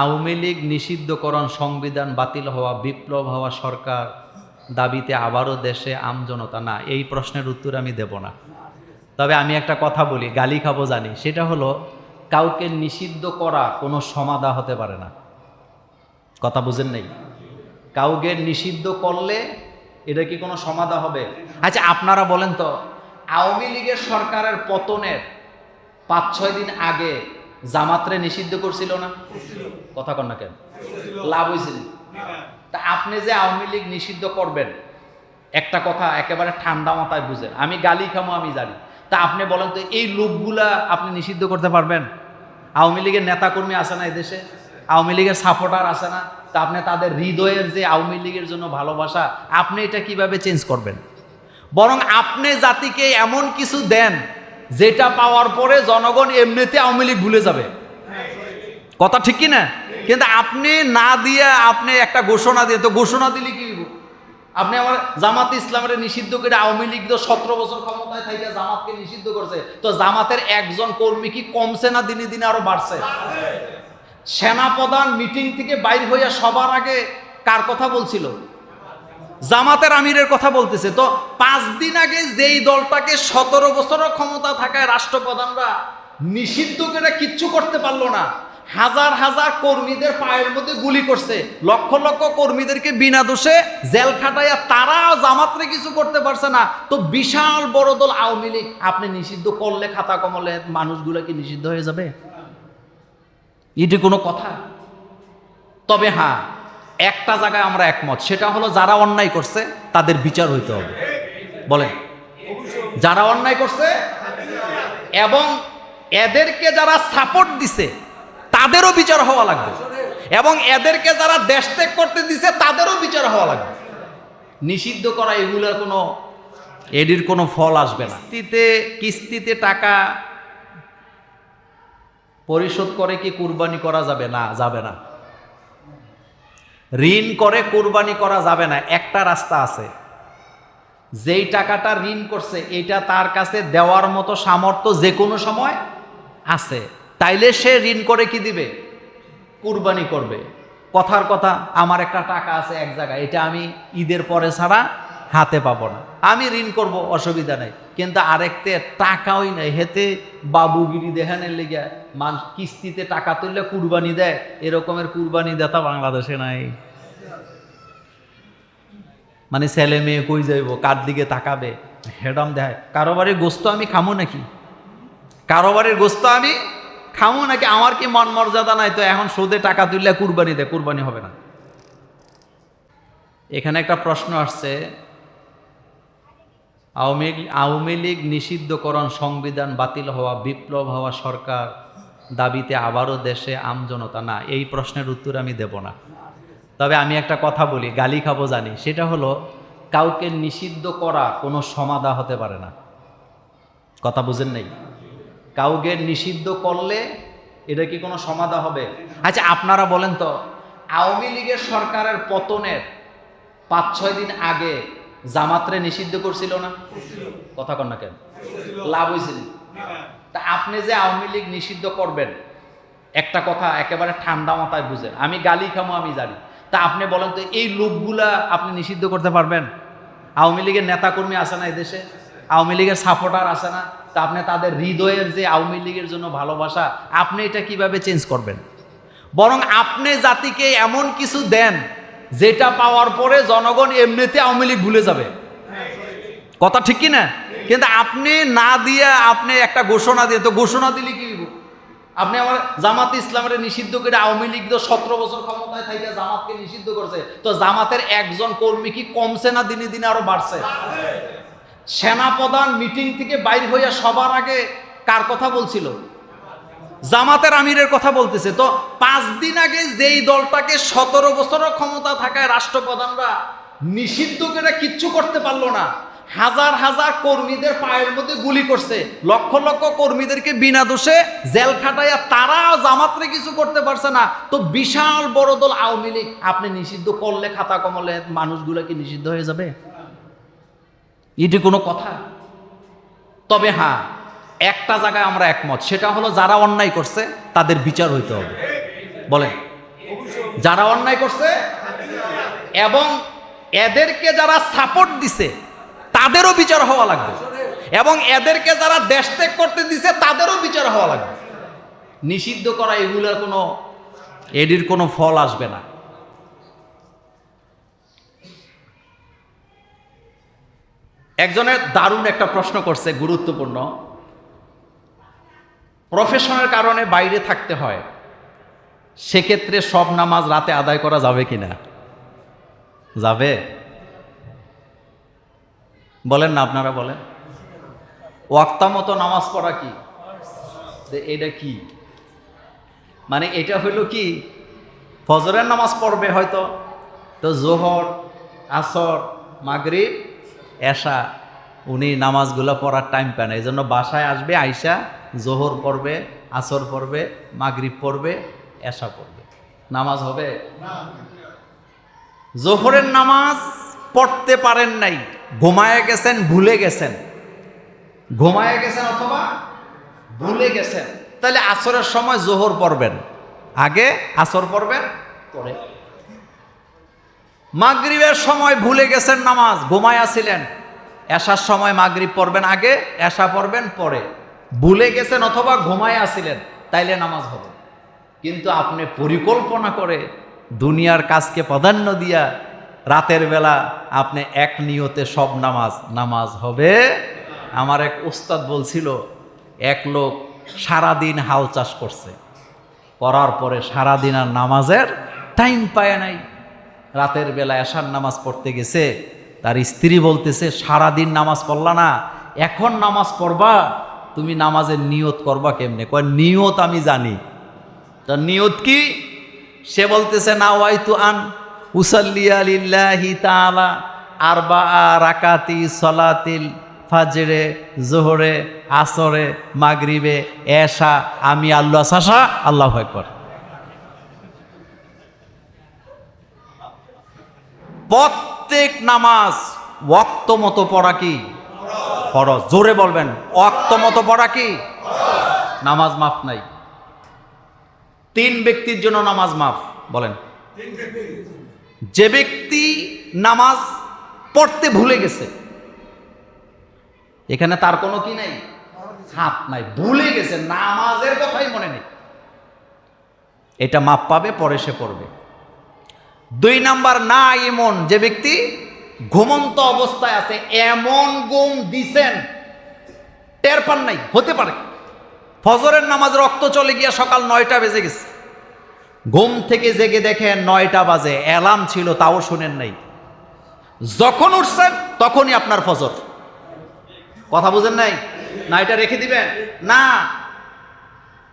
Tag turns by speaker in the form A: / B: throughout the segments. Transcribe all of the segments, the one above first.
A: আওয়ামী লীগ নিষিদ্ধকরণ সংবিধান বাতিল হওয়া, বিপ্লব হওয়া সরকার দাবিতে আবারও দেশে আমজনতা না, এই প্রশ্নের উত্তর আমি দেব না। তবে আমি একটা কথা বলি, গালি খাব জানি। সেটা হলো, কাউকে নিষিদ্ধ করা কোনো সমাধা হতে পারে না। কথা বুঝেন নেই? কাউকে নিষিদ্ধ করলে এটা কি কোনো সমাধা হবে? আচ্ছা আপনারা বলেন তো, আওয়ামী লীগের সরকারের পতনের পাঁচ ছয় দিন আগে জামাতরে নিষিদ্ধ করছিল না? কথা কন না কেন? লাভ হয়েছিল তা আপনি যে আওয়ামী লীগ নিষিদ্ধ করবেন, একটা কথা একেবারে ঠান্ডা মাথায় বুঝেন, আমি গালি খামো, আমি জানি। তা আপনি বলেন তো এই লোকগুলা আপনি নিষিদ্ধ করতে পারবেন? আওয়ামী লীগের নেতাকর্মী আছে না এদেশে? আওয়ামী লীগের সাপোর্টার আছে না? তা আপনি তাদের হৃদয়ের যে আওয়ামী লীগের জন্য ভালোবাসা, আপনি এটা কীভাবে চেঞ্জ করবেন? বরং আপনি জাতিকে এমন কিছু দেন, যেটা পাওয়ার পরে জনগণ এমনিতে আওয়ামী লীগ ভুলে যাবে। কথা ঠিক কি না কিন্তু আপনি না দিয়ে আপনি একটা ঘোষণা দিয়ে তো ঘোষণা দিলে কি আপনি আমার জামাত ইসলামের নিষিদ্ধ করে আওয়ামী লীগ তো সতেরো বছর ক্ষমতায় থাকে জামাতকে নিষিদ্ধ করছে। তো জামাতের একজন কর্মী কি কমছে না দিনে দিনে আরও বাড়ছে? সেনাপ্রধান মিটিং থেকে বাইর হইয়া সবার আগে কার কথা বলছিল? জামাতের আমিরের কথা বলতেছে। তো পাঁচ দিন আগে যেই দলটাকে সতেরো বছরের ক্ষমতা থাকায় রাষ্ট্রপ্রধানরা নিষিদ্ধ করে কিচ্ছু করতে পারল না। হাজার হাজার কর্মীদের পায়ের মধ্যে গুলি করছে। লক্ষ লক্ষ কর্মীদেরকে বিনা দোষে জেল খাটাইয়া তারা জামাতরে কিছু করতে পারছে না। তো বিশাল বড় দল আওয়ামী লীগ, আপনি নিষিদ্ধ করলে খাতা কমলে মানুষগুলো কি নিষিদ্ধ হয়ে যাবে? এটি কোনো কথা? তবে হ্যাঁ একটা জায়গায় আমরা একমত, সেটা হলো যারা অন্যায় করছে, তাদের বিচার হইতে হবে। বলেন। যারা অন্যায় করছে এবং এদেরকে যারা সাপোর্ট দিছে তাদেরও বিচার হওয়া লাগবে। এবং এদেরকে যারা দেশ ত্যাগ করতে দিছে, তাদেরও বিচার হওয়া লাগবে। নিষিদ্ধ করা এগুলোর কোনো, এডির কোনো ফল আসবে না। কিস্তিতে কিস্তিতে টাকা পরিশোধ করে কি কুরবানি করা যাবে? না যাবে না। ঋণ করে কুরবানি করা যাবে না। একটা রাস্তা আছে। যেই টাকাটা ঋণ করছে, এটা তার কাছে দেওয়ার মতো সামর্থ্য যে কোনো সময় আছে। তাইলে সে ঋণ করে কি দিবে? কুরবানি করবে। কথার কথা, আমার একটা টাকা আছে এক জায়গায়, এটা আমি ঈদের পরে ছাড়া হাতে পাবো না। আমি ঋণ করব, অসুবিধা নেই। কিন্তু আরেকতে টাকাই নেই। হেতে বাবুগিরি দেখানের লেগে মান কিস্তিতে টাকা তুললে কুরবানি দেয়। এরকমের কুরবানি দেতা বাংলাদেশে নাই। মানে ছেলে মেয়ে কই যাইব? কার দিকে তাকাবে? হেডম দেয় কারোবারের গোস্ত আমি খামো নাকি? কারোবারের গোস্ত আমি খামো নাকি আমার কি মন মর্যাদা নাই? তো এখন সুদে টাকা তুললে কুরবানি দেয় কুরবানি হবে না। এখানে একটা প্রশ্ন আসছে, আওয়ামী আওয়ামী লীগ নিষিদ্ধকরণ সংবিধান বাতিল হওয়া, বিপ্লব হওয়া সরকার দাবিতে আবারও দেশে আমজনতা না, এই প্রশ্নের উত্তর আমি দেব না। তবে আমি একটা কথা বলি, গালি খাব জানি। সেটা হলো, কাউকে নিষিদ্ধ করা কোনো সমাধা হতে পারে না। কথা বুঝেন নেই? কাউকে নিষিদ্ধ করলে এটা কি কোনো সমাধা হবে? আচ্ছা আপনারা বলেন তো, আওয়ামী লীগের সরকারের পতনের পাঁচ ছয় দিন আগে জামাতরে নিষিদ্ধ করছিল না? কথা কন না কেন? লাভ হয়েছিল তা আপনি যে আওয়ামী লীগ নিষিদ্ধ করবেন, একটা কথা একেবারে ঠান্ডা মাথায় বুঝেন, আমি গালি খামো, আমি জানি। তা আপনি বলেন তো, এই লোকগুলা আপনি নিষিদ্ধ করতে পারবেন? আওয়ামী লীগের নেতাকর্মী আছে না এদেশে? আওয়ামী লীগের সাপোর্টার আছে না? তা আপনি তাদের হৃদয়ের যে আওয়ামী লীগের জন্য ভালোবাসা, আপনি এটা কীভাবে চেঞ্জ করবেন? বরং আপনি জাতিকে এমন কিছু দেন, যেটা পাওয়ার পরে জনগণ এমনিতে আওয়ামী লীগ ভুলে যাবে। কথা ঠিক কি না কিন্তু আপনি না দিয়ে আপনি একটা ঘোষণা দিয়ে, তো ঘোষণা দিলে কি আপনি আমার জামাত ইসলামের নিষিদ্ধ করে আওয়ামী লীগ তো সতেরো বছর ক্ষমতায় থাকে জামাতকে নিষিদ্ধ করছে, তো জামাতের একজন কর্মী কি কমছে না দিনে দিনে আরও বাড়ছে? সেনাপ্রধান মিটিং থেকে বাইর হইয়া সবার আগে কার কথা বলছিল? জামাতের আমিরের কথা বলতেছে। তো পাঁচ দিন আগে যেই দলটাকে সতেরো বছরের ক্ষমতা থাকায় রাষ্ট্রপ্রধানরা নিষিদ্ধ করে কিচ্ছু করতে পারল না। হাজার হাজার কর্মীদের পায়ের মধ্যে গুলি করছে। লক্ষ লক্ষ কর্মীদেরকে বিনা দোষে জেল খাটাইয়া তারাও জামাতরে কিছু করতে পারছে না। তো বিশাল বড় দল আওয়ামী লীগ, আপনি নিষিদ্ধ করলে খাতা কমলে মানুষগুলো কি নিষিদ্ধ হয়ে যাবে? এটি কোনো কথা? তবে হ্যাঁ একটা জায়গায় আমরা একমত, সেটা হলো যারা অন্যায় করছে, তাদের বিচার হইতে হবে। বলেন। যারা অন্যায় করছে এবং এদেরকে যারা সাপোর্ট দিছে, তাদেরও বিচার হওয়া লাগবে। এবং এদেরকে যারা দেশ ত্যাগ করতে দিছে, তাদেরও বিচার হওয়া লাগবে। নিষিদ্ধ করা এগুলোর কোনো, এডির কোনো ফল আসবে না। একজনের দারুণ একটা প্রশ্ন করছে, গুরুত্বপূর্ণ। প্রফেশনের কারণে বাইরে থাকতে হয়। সেক্ষেত্রে সব নামাজ রাতে আদায় করা যাবে কি না যাবে? বলেন না, আপনারা বলেন। ওয়াক্তা মতো নামাজ পড়া কি? এটা কি? মানে এটা হইল কি? ফজরের নামাজ পড়বে হয়তো। তো জোহর, আসর, মাগরিব এশা, উনি নামাজগুলো পড়ার টাইম পায় না। এই জন্য বাসায় আসবে, আইসা জোহর পড়বে, আসর পড়বে, মাগরিব পড়বে, এশা পড়বে। নামাজ হবে? জোহরের নামাজ পড়তে পারেন নাই। ঘুমায় গেছেন, ভুলে গেছেন। ঘুমায় গেছেন অথবা ভুলে গেছেন। তাহলে আসরের সময় জোহর পড়বেন। আগে আসর পড়বেন, পরে মাগরিবের সময় ভুলে গেছেন নামাজ, ঘুমায় আসিলেন এসার সময় মাগরিব পড়বেন আগে এসা পড়বেন পরে। ভুলে গেছেন অথবা ঘুমায় আসিলেন তাইলে নামাজ হবে। কিন্তু আপনি পরিকল্পনা করে দুনিয়ার কাজকে প্রাধান্য দিয়া রাতের বেলা আপনি এক নিয়তে সব নামাজ নামাজ হবে। আমার এক উস্তাদ বলছিল, এক লোক সারাদিন হাল চাষ করছে, করার পরে সারাদিন আর নামাজের টাইম পায় নাই। রাতের বেলা এশার নামাজ পড়তে গেছে। তার স্ত্রী বলতেছে, সারাদিন নামাজ পড়লা না, এখন নামাজ পড়বা। তুমি নামাজের নিয়ত করবা কেমনে? কয়, নিয়ত আমি জানি। তো নিয়ত কি? সে বলতেছে না ওয়াইতু আন উসাল্লিয়া লিল্লাহি তাআলা আরবা রাকাতি সলাতিল ফাজরে, জোহরে, আসরে, মাগরিবে, এশা, আমি আল্লাহ সাশা আল্লাহ একবার প্রত্যেক নামাজ ওয়াক্ত মতো পড়া কি? ফরজ। জোরে বলবেন ওয়াক্ত মতো পড়া কি? নামাজ মাফ নাই। তিন ব্যক্তির জন্য নামাজ মাফ, বলেন। যে ব্যক্তি নামাজ পড়তে ভুলে গেছে, এখানে তার কোনো কি নাই? হাত নাই। ভুলে গেছে, নামাজের কথাই মনে নেই। এটা মাপ পাবে, পরে সে পড়বে। দুই নাম্বার না এমন যে ব্যক্তি ঘুমন্ত অবস্থায় আছে, এমন গুম দিছেন, টের পান নাই, হতে পারে। ফজরের নামাজ রক্ত চলে গিয়া সকাল নয়টা বেজে গেছে। ঘুম থেকে জেগে দেখেন নয়টা বাজে, অ্যালার্ম ছিল, তাও শুনেন নাই। যখন উঠছেন, তখনই আপনার ফজর। কথা বুঝেন নাই? না, এটা রেখে দিবেন? না।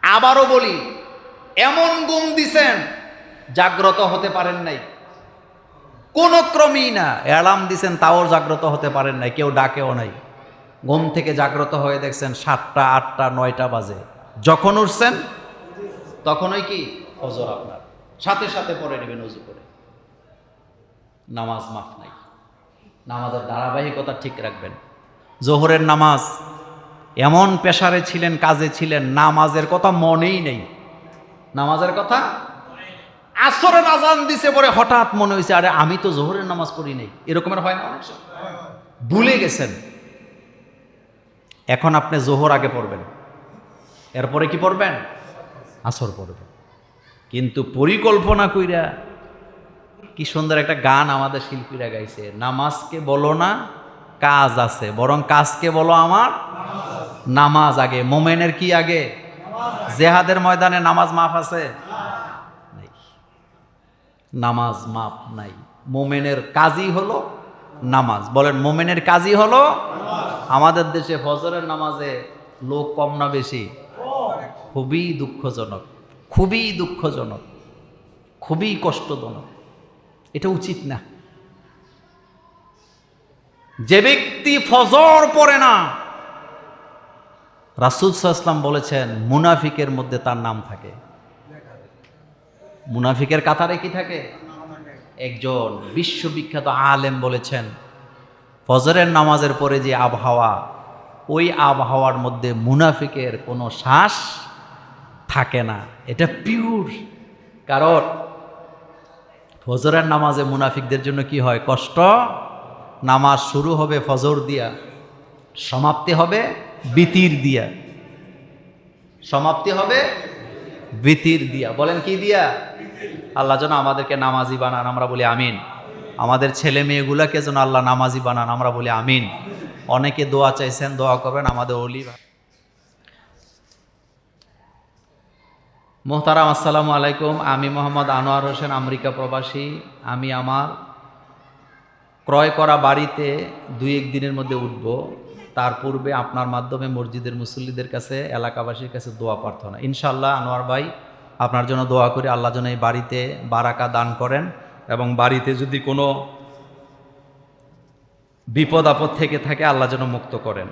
A: আবারও বলি, এমন গুম দিছেন জাগ্রত হতে পারেন নাই। কোন ক্রমেই না। অ্যালার্ম দিছেন, তাও জাগ্রত হতে পারেন নাই, কেউ ডাকেও নাই। ঘুম থেকে জাগ্রত হয়ে দেখছেন সাতটা, আটটা, নয়টা বাজে। যখন উঠছেন, তখনই কি? ফজর আপনার। সাথে সাথে পড়ে নেবেন, উজু করে। নামাজ মাফ নাই। নামাজের ধারাবাহিকতা ঠিক রাখবেন। জোহরের নামাজ, এমন পেশারে ছিলেন, কাজে ছিলেন, নামাজের কথা মনেই নেই। নামাজের কথা আসরের আজান দিছে পরে হঠাৎ মনে হয়েছে আরে আমি তো জোহরের নামাজ পড়ি নাই। এরকমের হয় না অনেক ভুলে গেছেন। এখন আপনি জোহর আগে পড়বেন। এরপরে কি পড়বেন? আসর পড়বেন। কিন্তু পরিকল্পনা কইরা কি সুন্দর একটা গান আমাদের শিল্পীরা গাইছে, নামাজকে বলো না, কাজ আছে, বরং কাজকে বলো আমার, নামাজ আগে। মোমেনের কি আগে? জেহাদের ময়দানে নামাজ মাফ আছে। নামাজ মাপ নাই। মোমেনের কাজই হলো নামাজ। বলেন, মোমেনের কাজই হলো আমাদের দেশে ফজরের নামাজে লোক কম না বেশি? খুবই দুঃখজনক। খুবই দুঃখজনক। খুবই কষ্টজনক। এটা উচিত না। যে ব্যক্তি ফজর পড়ে না, রাসুল সাল্লাম বলেছেন, মুনাফিকের মধ্যে তার নাম থাকে। মুনাফিকের কাতারে কি থাকে? একজন বিশ্ববিখ্যাত আলেম বলেছেন, ফজরের নামাজের পরে যে আবহাওয়া, ওই আবহাওয়ার মধ্যে মুনাফিকের কোনো শ্বাস থাকে না। এটা পিওর কারণ ফজরের নামাজে মুনাফিকদের জন্য কি হয়? কষ্ট। নামাজ শুরু হবে ফজর দিয়া, সমাপ্তি হবে বিতির দিয়া। সমাপ্তি হবে বিতির দিয়া। বলেন কি দিয়া? আল্লাহ যেন আমাদেরকে নামাজি বানান, আমরা বলি আমিন। আমাদের ছেলে মেয়েগুলাকে যেন আল্লাহ নামাজি বানান, আমরা বলি আমিন। অনেকে দোয়া চাইছেন, দোয়া করবেন, আমাদের অলি। মোহতারাম, আসসালামু আলাইকুম। আমি মোহাম্মদ আনোয়ার হোসেন, আমেরিকা প্রবাসী। আমি আমার ক্রয় করা বাড়িতে দুই এক দিনের মধ্যে উঠব। তার পূর্বে আপনার মাধ্যমে মসজিদের মুসল্লিদের কাছে, এলাকাবাসীর কাছে দোয়া প্রার্থনা। ইনশাল্লাহ আনোয়ার ভাই, আপনার জন্য দোয়া করে, আল্লাহ যেন এই বাড়িতে বারাকা দান করেন এবং বাড়িতে যদি কোনো বিপদ আপদ থেকে থাকে, আল্লাহ যেন মুক্ত করেন।